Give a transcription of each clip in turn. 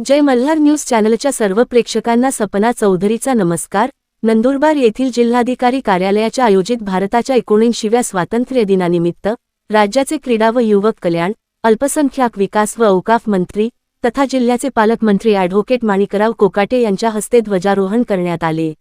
जय Malhar news चॅनलच्या सर्व प्रेक्षकांना सपना चौधरीचा नमस्कार. नंदुरबार येथील जिल्हाधिकारी कार्यालयाच्या आयोजित भारताच्या एकोणऐंशीव्या स्वातंत्र्य दिनानिमित्त राज्याचे क्रीडा व युवक कल्याण अल्पसंख्याक विकास व औकाफ मंत्री तथा जिल्ह्याचे पालकमंत्री ॲडव्होकेट माणिकराव कोकाटे यांच्या हस्ते ध्वजारोहण करण्यात आले.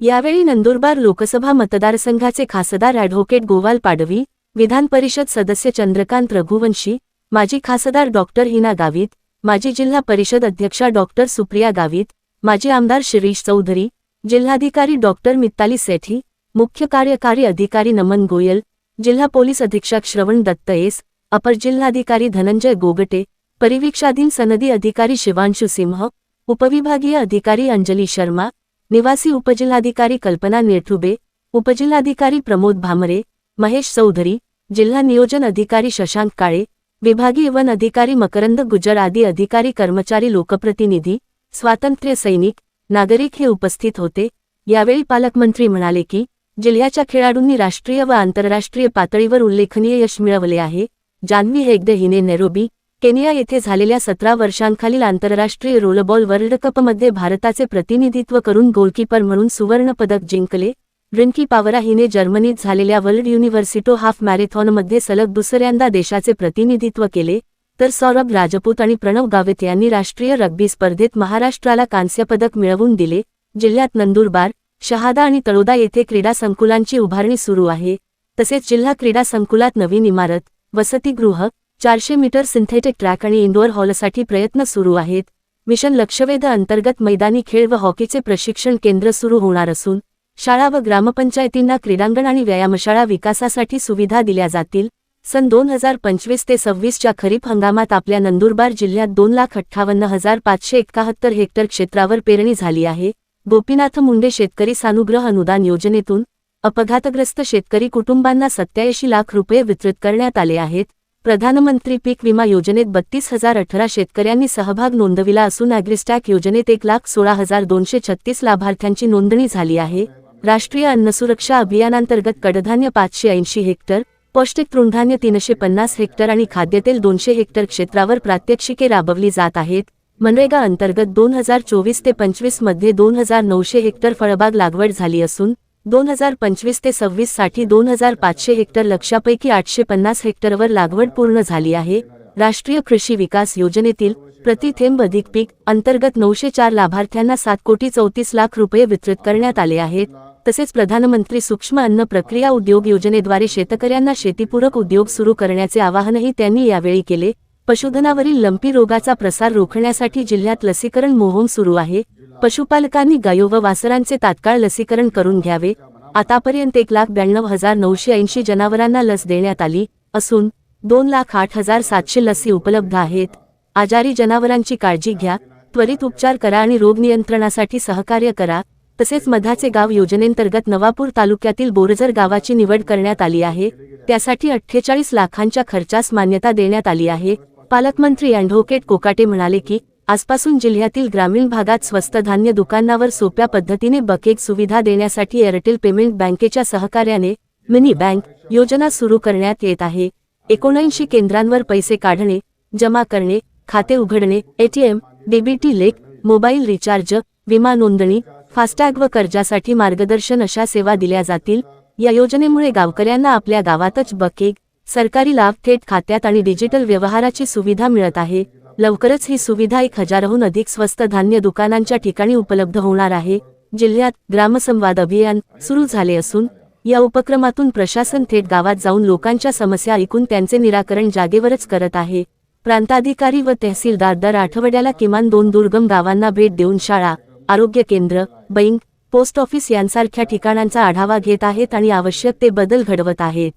यावेळी नंदुरबार लोकसभा मतदारसंघाचे खासदार ॲडव्होकेट गोवाल पाडवी विधान परिषद सदस्य चंद्रकांत रघुवंशी माजी खासदार डॉक्टर हिना गावित माजी जिल्हा परिषद अध्यक्षा डॉक्टर सुप्रिया गावित माजी आमदार शिरीष चौधरी जिल्हाधिकारी डॉक्टर मित्ताली सेठी मुख्य कार्यकारी अधिकारी नमन गोयल जिल्हा पोलीस अधीक्षक श्रवण दत्त एस अपर जिल्हाधिकारी धनंजय गोगटे परिवीक्षाधीन सनदी अधिकारी शिवांशु सिंह उपविभागीय अधिकारी अंजली शर्मा निवासी उपजिल्हाधिकारी कल्पना नेठुबे उपजिल्हाधिकारी प्रमोद भामरे महेश चौधरी जिल्हा नियोजन अधिकारी शशांक काळे विभागीय वन अधिकारी मकरंद गुजर आदी अधिकारी कर्मचारी लोकप्रतिनिधी स्वातंत्र्य सैनिक नागरिक हे उपस्थित होते. यावेळी पालकमंत्री म्हणाले की जिल्ह्याच्या खेळाडूंनी राष्ट्रीय व आंतरराष्ट्रीय पातळीवर उल्लेखनीय यश मिळवले आहे. जान्हवी हेगडे हिने नेरोबी केनिया येथे झालेल्या सतरा वर्षांखालील आंतरराष्ट्रीय रोलबॉल वर्ल्ड कपमध्ये भारताचे प्रतिनिधित्व करून गोलकीपर म्हणून सुवर्णपदक जिंकले. रिंकी पावरा हिने जर्मनीत झालेल्या वर्ल्ड युनिव्हर्सिटो हाफ मॅरेथॉनमध्ये सलग दुसऱ्यांदा देशाचे प्रतिनिधित्व केले तर सौरभ राजपूत आणि प्रणव गावित यांनी राष्ट्रीय रग्बी स्पर्धेत महाराष्ट्राला कांस्यपदक मिळवून दिले जिल्ह्यात नंदुरबार शहादा आणि तळोदा येथे क्रीडा संकुलांची उभारणी सुरू आहे तसेच जिल्हा क्रीडा संकुलात नवीन इमारत वसतिगृह चारशे मीटर सिंथेटिक ट्रॅक आणि इंडोअर हॉलसाठी प्रयत्न सुरू आहेत मिशन लक्षवेध अंतर्गत मैदानी खेळ व हॉकीचे प्रशिक्षण केंद्र सुरू होणार असून शाळा व ग्रामपंचायतींना क्रीडांगण आणि व्यायामशाळा विकासासाठी सुविधा दिल्या जातील. सन दोन हजार पंचवीस ते सव्वीसच्या खरीप हंगामात आपल्या नंदुरबार जिल्ह्यात दोन लाख अठ्ठावन्न हजार पाचशे एकाहत्तर हेक्टर क्षेत्रावर पेरणी झाली आहे. गोपीनाथ मुंडे शेतकरी सानुग्रह अनुदान योजनेतून अपघातग्रस्त शेतकरी कुटुंबांना सत्याऐंशी लाख रुपये वितरित करण्यात आले आहेत. प्रधानमंत्री पीक विमा योजनेत बत्तीस हजार अठरा शेतकऱ्यांनी सहभाग नोंदविला असून ॲग्रिस्टॅक योजनेत एक लाख सोळा हजार दोनशे छत्तीस लाभार्थ्यांची नोंदणी झाली आहे. राष्ट्रीय अन्नसुरक्षा अभियानांतर्गत कडधान्य पाचशे ऐंशी हेक्टर पौष्टिक तृणधान्य तीनशे पन्नास हेक्टर आणि खाद्यतेल दोनशे हेक्टर क्षेत्रावर प्रात्यक्षिके राबवली जात आहेत. मनरेगा अंतर्गत दोन हजार चोवीस ते पंचवीसमध्ये दोन हजार नऊशे हेक्टर फळबाग लागवड झाली असून दोन हजार पंचवीस ते सव्वीससाठी दोन हजार पाचशे हेक्टर लक्षापैकी आठशे पन्नास हेक्टरवर लागवड पूर्ण झाली आहे. राष्ट्रीय कृषी विकास योजनेतील प्रति थेंब अधिक पीक अंतर्गत नऊशे चार लाभार्थ्यांना सात कोटी चौतीस लाख रुपये वितरित करण्यात आले आहेत. तसेच प्रधानमंत्री सूक्ष्म अन्न प्रक्रिया उद्योग योजनेद्वारे शेतकऱ्यांना शेतीपूरक उद्योग सुरू करण्याचे आवाहनही त्यांनी यावेळी केले. पशुधनावरील लंपी रोगाचा प्रसार रोखण्यासाठी जिल्ह्यात लसीकरण मोहीम सुरू आहे. पशुपालकांनी गायो व वासरांचे तात्काळ लसीकरण करून घ्यावे. आतापर्यंत एक लाख ब्याण्णव हजार नऊशे ऐंशी जनावरांना लस देण्यात आली असून दोन लाख आठ हजार सातशे लसी उपलब्ध आहेत. आजारी जनावरांची काळजी घ्या. त्वरित उपचार करा आणि रोग नियंत्रणासाठी सहकार्य करा. तसेच मधाचे गाव योजनेंतर्गत नवापूर तालुक्यातील बोरजर गावाची निवड करण्यात आली आहे. त्यासाठी अठ्ठेचाळीस लाखांच्या खर्चास मान्यता देण्यात आली आहे. पालकमंत्री अँडव्होकेट कोकाटे म्हणाले की आजपासून जिल्ह्यातील ग्रामीण भागात स्वस्त धान्य दुकानावर सोप्या पद्धतीने बकेट सुविधा देण्यासाठी एअरटेल पेमेंट बँकेच्या सहकार्याने मिनी बँक योजना सुरू करण्यात येत आहे. एकोणऐंशी केंद्रांवर पैसे काढणे जमा करणे खाते उघडणे ATM DBT link mobile recharge विमा नोंदणी फास्टॅग व कर्जासाठी मार्गदर्शन अशा सेवा दिल्या जातील. या योजनेमुळे गावकऱ्यांना आपल्या गावातच बकेक सरकारी लाभ थेट खात्यात आणि डिजिटल व्यवहाराची सुविधा मिळत आहे. लवकरच ही सुविधा एक हजाराहून अधिक स्वस्त धान्य दुकानांच्या ठिकाणी उपलब्ध होणार आहे. जिल्ह्यात ग्रामसंवाद अभियान सुरू झाले असून या उपक्रमातून प्रशासन थेट गावात जाऊन लोकांच्या समस्या ऐकून त्यांचे निराकरण जागेवरच करत आहे. प्रांताधिकारी व तहसीलदार दर आठवड्याला किमान दोन दुर्गम गावांना भेट देऊन शाळा आरोग्य केंद्र बँक पोस्ट ऑफिस यांसारख्या ठिकाणांचा आढावा घेत आहेत आणि आवश्यक ते बदल घडवत आहेत.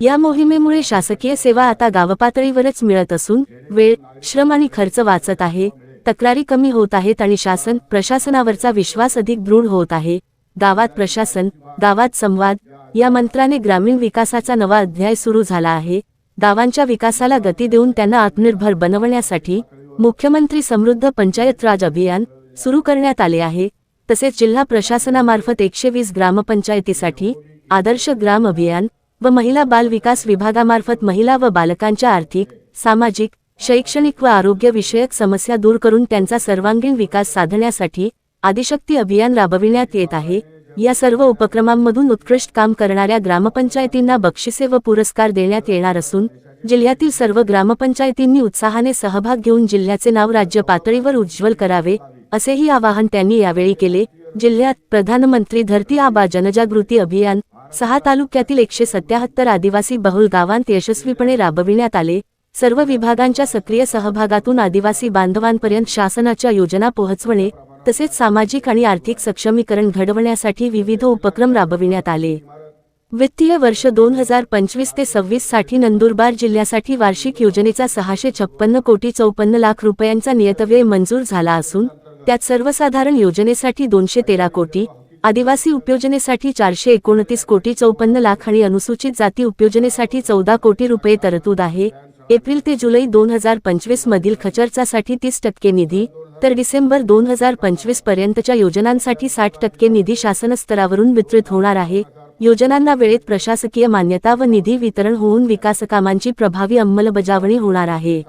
या मोहिमेमुळे शासकीय सेवा आता गावपातळीवरच मिळत असून वेळ श्रम आणि खर्च वाचत आहे तक्रारी कमी होत आहेत आणि शासन प्रशासनावरचा विश्वास अधिक दृढ होत आहे. गावात प्रशासन गावात संवाद या मंत्राने ग्रामीण विकासाचा नवा अध्याय सुरू झाला आहे. गावांच्या विकासाला गती देऊन त्यांना आत्मनिर्भर बनवण्यासाठी मुख्यमंत्री समृद्ध पंचायत राज अभियान सुरू करण्यात आले आहे. तसेच जिल्हा प्रशासनामार्फत एकशे वीस ग्रामपंचायतीसाठी आदर्श ग्राम अभियान व महिला बाल विकास विभागामार्फत महिला व बालकांच्या आर्थिक सामाजिक शैक्षणिक व आरोग्यविषयक समस्या दूर करून त्यांचा सर्वांगीण विकास साधण्यासाठी आदिशक्ती अभियान राबविण्यात येत आहे. या सर्व उपक्रमांमधून उत्कृष्ट काम करणाऱ्या ग्रामपंचायतींना बक्षिसे व पुरस्कार देण्यात येणार असून जिल्ह्यातील सर्व ग्रामपंचायतींनी उत्साहाने सहभाग घेऊन जिल्ह्याचे नाव राज्य पातळीवर उज्ज्वल करावे असेही आवाहन त्यांनी यावेळी केले. जिल्ह्यात प्रधानमंत्री धरती आबा जनजागृती अभियान सहा तालुक्यातील एकशे सत्याहत्तर आदिवासी बहुल गावांत यशस्वीपणे राबविण्यात आले. सर्व विभागांच्या सक्रिय सहभागातून आदिवासी बांधवांपर्यंत शासनाच्या योजना पोहोचवणे तसेच सामाजिक आणि आर्थिक सक्षमीकरण घडवण्यासाठी विविध उपक्रम राबविण्यात आले. वित्तीय वर्ष दोन हजार पंचवीस ते सव्वीससाठी नंदुरबार जिल्ह्यासाठी वार्षिक योजनेचा सहाशे छप्पन्न कोटी चौपन्न लाख रुपयांचा नियतव्यय मंजूर झाला असून त्यात सर्वसाधारण योजनेसाठी दोनशे तेरा कोटी आदिवासी उपयोजनेसाठी चारशे एकोणतीस कोटी चौपन्न लाख आणि अनुसूचित जाती उपयोजनेसाठी चौदा कोटी रुपये तरतूद आहे. एप्रिल ते जुलै दोन हजार पंचवीस मधील खर्चासाठी तीस टक्के निधी तर डिसेंबर दोन हजार पंचवीस पर्यंतच्या योजनांसाठी साठ टक्के निधी शासन स्तरावरून वितरित होणार आहे. योजनांना वेळेत प्रशासकीय मान्यता व निधी वितरण होऊन विकासकामांची प्रभावी अंमलबजावणी होणार आहे.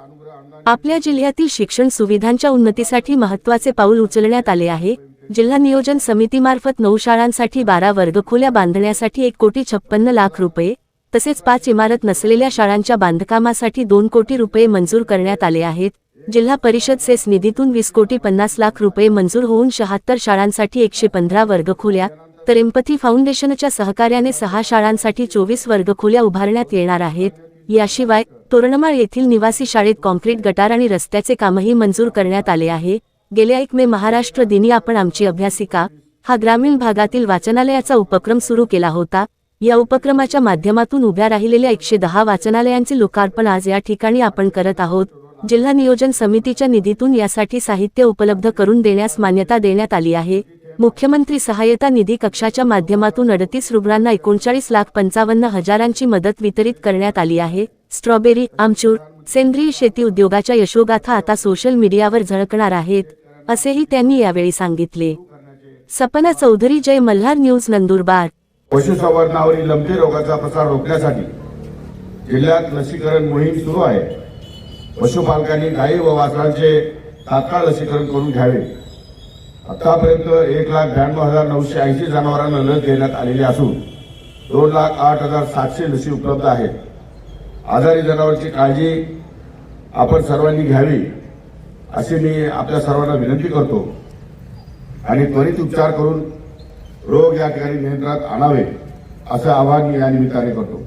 आपल्या जिल्ह्यातील शिक्षण सुविधांच्या उन्नतीसाठी महत्त्वाचे पाऊल उचलण्यात आले आहे. जिल्हा नियोजन समितीमार्फत नऊ शाळांसाठी बारा वर्गखोल्या बांधण्यासाठी एक कोटी छप्पन्न लाख रुपये तसेच पाच इमारत नसलेल्या शाळांच्या बांधकामासाठी दोन कोटी रुपये मंजूर करण्यात आले आहेत. जिल्हा परिषद सेस निधीतून वीस कोटी पन्नास लाख रुपये मंजूर होऊन शहात्तर शाळांसाठी एकशे पंधरा वर्गखोल्या तर एम्पथी फाउंडेशनच्या सहकार्याने सहा शाळांसाठी चोवीस वर्गखोल्या उभारण्यात येणार आहेत. याशिवाय तोरणमाळ येथील निवासी शाळेत कॉन्क्रीट गटार आणि रस्त्याचे कामही मंजूर करण्यात आले आहे. गेल्या एक मे महाराष्ट्र दिनी आपण आमची अभ्यासिका हा ग्रामीण भागातील वाचनालयाचा उपक्रम सुरू केला होता. या उपक्रमाच्या माध्यमातून उभ्या राहिलेल्या एकशे दहा वाचनालयांचे लोकार्पण आज या ठिकाणी आपण करत आहोत. जिल्हा नियोजन समितीच्या निधीतून यासाठी साहित्य उपलब्ध करून देण्यास मान्यता देण्यात आली आहे. मुख्यमंत्री सहायता निधी कक्षाच्या माध्यमातून अडतीस रुग्णांना एकोणचाळीस लाख पंचावन्न हजारांची मदत वितरित करण्यात आली आहे. स्ट्रॉबेरी आमचूर सेंद्रिय शेती उद्योगाच्या यशोगाथा आता सोशल मीडियावर झळकणार आहेत असेही त्यांनी यावेळी सांगितले. सपना चौधरी जय मल्हार न्यूज नंदुरबार. पशुसंवर्धनावरील लंपी रोगाचा प्रसार रोखण्यासाठी जिल्ह्यात लसीकरण मोहीम सुरू आहे. पशुपालकांनी गायी व वासरांचे तात्काळ लसीकरण करून घ्यावे. आतापर्यंत एक लाख ब्याण्णव हजार नऊशे ऐंशी जनावरांना लस देण्यात आलेली असून दोन लाख आठ हजार सातशे लसी उपलब्ध आहेत. आजारी जनावरांची काळजी आपण सर्वांनी घ्यावी अशी मी आपल्या सर्वांना विनंती करतो. आणि त्वरित उपचार करून रोग या ठिकाणी नियंत्रणात आणावे असं आवाहन मी या निमित्ताने करतो.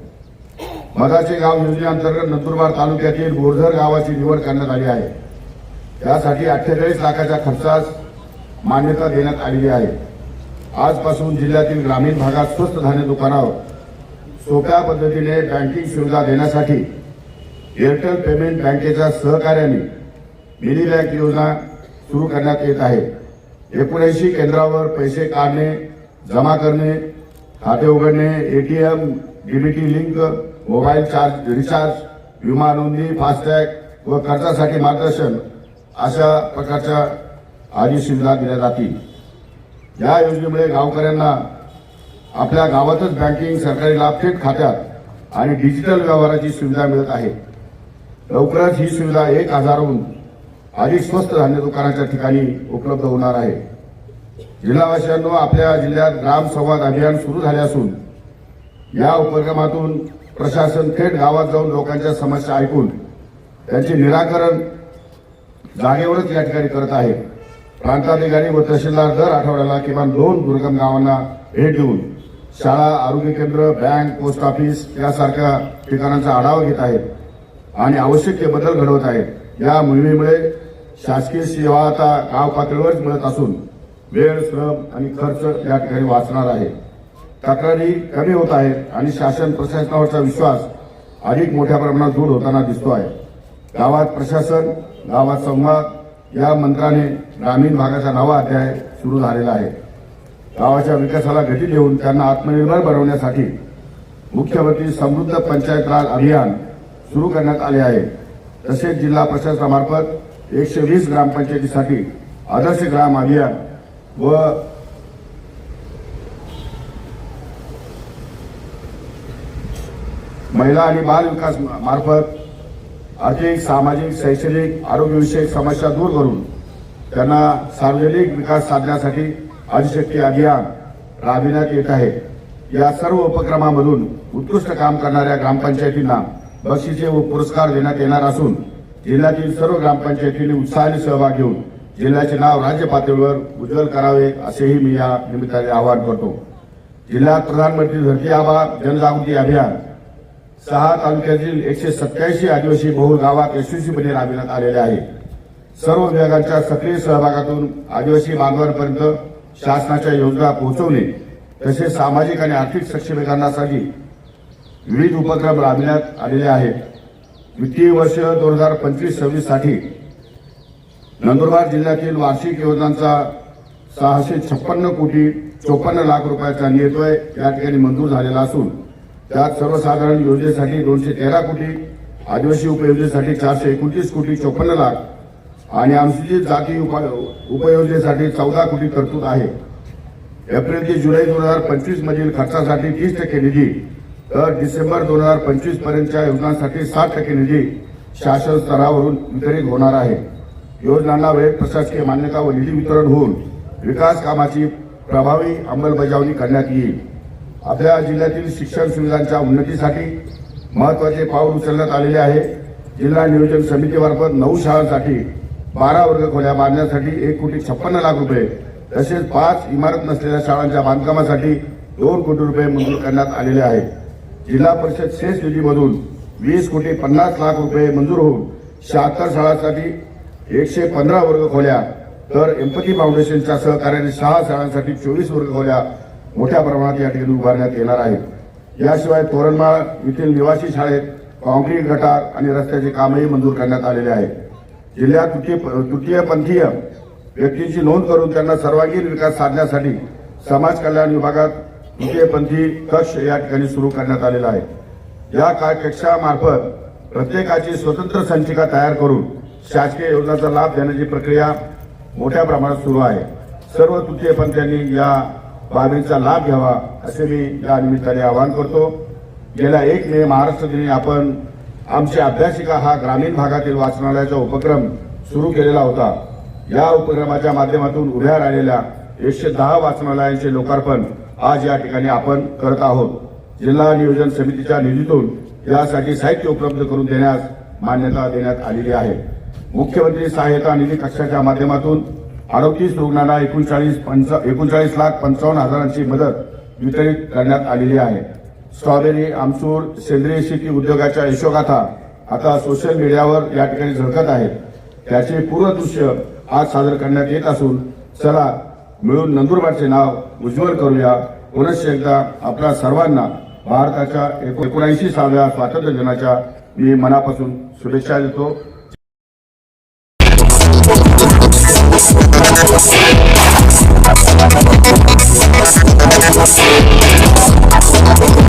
मधाचे गाव योजनेअंतर्गत नंदुरबार तालुक्यातील बोरझर गावाची निवड करण्यात आली आहे. त्यासाठी अठ्ठेचाळीस लाखाच्या खर्चास मान्यता देण्यात आलेली आहे. आजपासून जिल्ह्यातील ग्रामीण भागात स्वस्त धान्य दुकानावर सोप्या पद्धतीने बँकिंग सुविधा देण्यासाठी एअरटेल पेमेंट बँकेच्या सहकार्याने मिनी बँक योजना सुरू करण्यात येत आहे. एकोणऐंशी केंद्रावर पैसे काढणे जमा करणे खाते उघडणे ATM DBT link mobile charge recharge विमा नोंदणी फास्टॅग व कर्जासाठी मार्गदर्शन अशा प्रकारच्या आदी सुविधा दिल्या जातील. या योजनेमुळे गावकऱ्यांना आपल्या गावातच बँकिंग सरकारी लाभ थेट खात्यात आणि डिजिटल व्यवहाराची सुविधा मिळत आहे. लवकरच ही सुविधा एक हजारहून अधिक स्वस्त धान्य दुकानाच्या ठिकाणी उपलब्ध होणार आहे. जिल्हावासियांनो आपल्या जिल्ह्यात ग्राम संवाद अभियान सुरू झाले असून या उपक्रमातून प्रशासन थेट गावात जाऊन लोकांच्या समस्या ऐकून त्यांचे निराकरण जागेवरच या ठिकाणी करत आहे. प्रांताधिकारी व तहसीलदार दर आठवड्याला किमान दोन दुर्गम गावांना भेट देऊन शाळा आरोग्य केंद्र बँक पोस्ट ऑफिस यासारख्या ठिकाणांचा आढावा घेत आहेत आणि आवश्यक ते बदल घडवत आहेत. या मोहिमेमुळे शासकीय सेवा आता गाव पातळीवरच मिळत असून वेळ श्रम आणि खर्च या ठिकाणी वाचणार आहे. तक्रारी कमी होत आहेत आणि शासन प्रशासनावरचा विश्वास अधिक मोठ्या प्रमाणात दूर होताना दिसतो आहे. गावात प्रशासन गावात संवाद या मंत्राने ग्रामीण भागाचा नवा अध्याय सुरू झालेला आहे. गावाच्या विकासाला गती देऊन त्यांना आत्मनिर्भर बनवण्यासाठी मुख्यमंत्री समृद्ध पंचायत राज अभियान सुरू करण्यात आले आहे. तसेच जिल्हा प्रशासनामार्फत एकशे वीस ग्रामपंचायतीसाठी आदर्श ग्राम अभियान व महिला आणि बाल विकास मार्फत आर्थिक सामाजिक शैक्षणिक आरोग्यविषयक समस्या दूर करून त्यांना सार्वजनिक विकास साधण्यासाठी आदिशक्ती अभियान राबविण्यात येत आहे. या सर्व उपक्रमामधून उत्कृष्ट काम करणाऱ्या ग्रामपंचायतींना बक्षिसे व पुरस्कार देण्यात येणार असून जिल्ह्यातील सर्व ग्रामपंचायतींनी उत्साहाने सहभाग घेऊन जिल्ह्याचे नाव राज्य पातळीवर उज्ज्वल करावे असेही मी या निमित्ताने आवाहन करतो. जिल्ह्यात प्रधानमंत्री धरती आबा जनजागृती अभियान सहा तालुक्यातील एकशे सत्याऐंशी आदिवासी बहुल गावात यशस्वीपणे राबविण्यात आलेले आहे. सर्व विभागांच्या सक्रिय सहभागातून आदिवासी बांधवांपर्यंत शासनाच्या योजना पोहोचवणे तसेच सामाजिक आणि आर्थिक सक्षमीकरणासाठी विविध उपक्रम राबविण्यात आलेले आहेत. वित्तीय वर्ष दोन हजार पंचवीस सव्वीससाठी नंदुरबार जिल्ह्यातील वार्षिक योजनांचा सहाशे छप्पन्न कोटी चोपन्न लाख रुपयाचा निर्णय या ठिकाणी मंजूर झालेला असून त्यात सर्वसाधारण योजनेसाठी दोनशे तेरा कोटी आदिवासी उपयोजनेसाठी चारशे एकोणतीस कोटी चोपन्न लाख आणि अनुसूचित जाती उपाय उपयोजनेसाठी चौदा कोटी तरतूद आहे. एप्रिल ते जुलै दोन हजार पंचवीस मधील खर्चासाठी तीस टक्के निधी तर डिसेंबर दोन हजार पंचवीस पर्यंतच्या योजनांसाठी साठ टक्के निधी शासन स्तरावरून वितरित होणार आहे. योजनांना वेळेत प्रशासकीय मान्यता व निधी वितरण होऊन विकास कामाची प्रभावी अंमलबजावणी करण्यात येईल. आपल्या जिल्ह्यातील शिक्षण सुविधांच्या उन्नतीसाठी महत्त्वाचे पाऊल उचलण्यात आलेले आहे. जिल्हा नियोजन समितीमार्फत नऊ शाळांसाठी बारा वर्ग खोल्या बांधण्यासाठी एक कोटी छप्पन्न लाख रुपये तसेच पाच इमारत नसलेल्या शाळांच्या बांधकामासाठी दोन कोटी रुपये मंजूर करण्यात आलेले आहेत जिल्हा परिषद शेष निधीमधून वीस कोटी पन्नास लाख रुपये मंजूर होऊन शहात्तर शाळांसाठी एकशे पंधरा वर्ग खोल्या तर एम्पथी फाउंडेशनच्या सहकार्याने सहा शाळांसाठी चोवीस वर्ग खोल्या मोठ्या प्रमाणात या ठिकाणी उभारण्यात येणार आहेत याशिवाय तोरणमाळ येथील निवासी शाळेत कॉन्क्रीट गटार आणि रस्त्याचे कामही मंजूर करण्यात आलेले आहे. जिल्ह्यात तृतीय तृतीयपंथीय व्यक्तींची नोंद करून त्यांना सर्वांगीण विकास साधण्यासाठी समाज कल्याण विभागात तृतीयपंथी कक्ष या ठिकाणी सुरू करण्यात आलेला आहे. या कक्षामार्फत प्रत्येकाची स्वतंत्र संचिका तयार करून शासकीय योजनांचा लाभ देण्याची प्रक्रिया मोठ्या प्रमाणात सुरू आहे. सर्व तृतीयपंथीयांनी या बाबींचा लाभ घ्यावा असे मी या निमित्ताने आवाहन करतो. गेल्या एक मे महाराष्ट्र दिनी आपण आमची अभ्यासिका हा ग्रामीण भागातील वाचनालयाचा उपक्रम सुरू केलेला होता. या उपक्रमाच्या माध्यमातून उभ्या राहिलेल्या एकशे दहा वाचनालयांचे लोकार्पण आज या ठिकाणी आपण करत आहोत. जिल्हा नियोजन समितीच्या निधीतून यासाठी साहित्य उपलब्ध करून देण्यास मान्यता देण्यात आलेली आहे. मुख्यमंत्री सहाय्यता निधी कक्षाच्या माध्यमातून अडतीस रुग्णांना एकोणचाळीस पंचा एकोणचाळीस लाख पंचावन्न हजारांची मदत वितरित करण्यात आलेली आहे. स्ट्रॉबेरी आमचूर सेंद्रिय शेती उद्योगाच्या यशोगाथा आता सोशल मीडियावर या ठिकाणी झळकत आहेत. त्याचे पूर्वदृश्य आज सादर करण्यात येत असून चला मिळून नंदुरबारचे नाव उज्ज्वल करूया. पुनश्च एकदा आपल्या सर्वांना भारताच्या एकोणऐंशी साव्या स्वातंत्र्य दिनाच्या मी मनापासून शुभेच्छा देतो.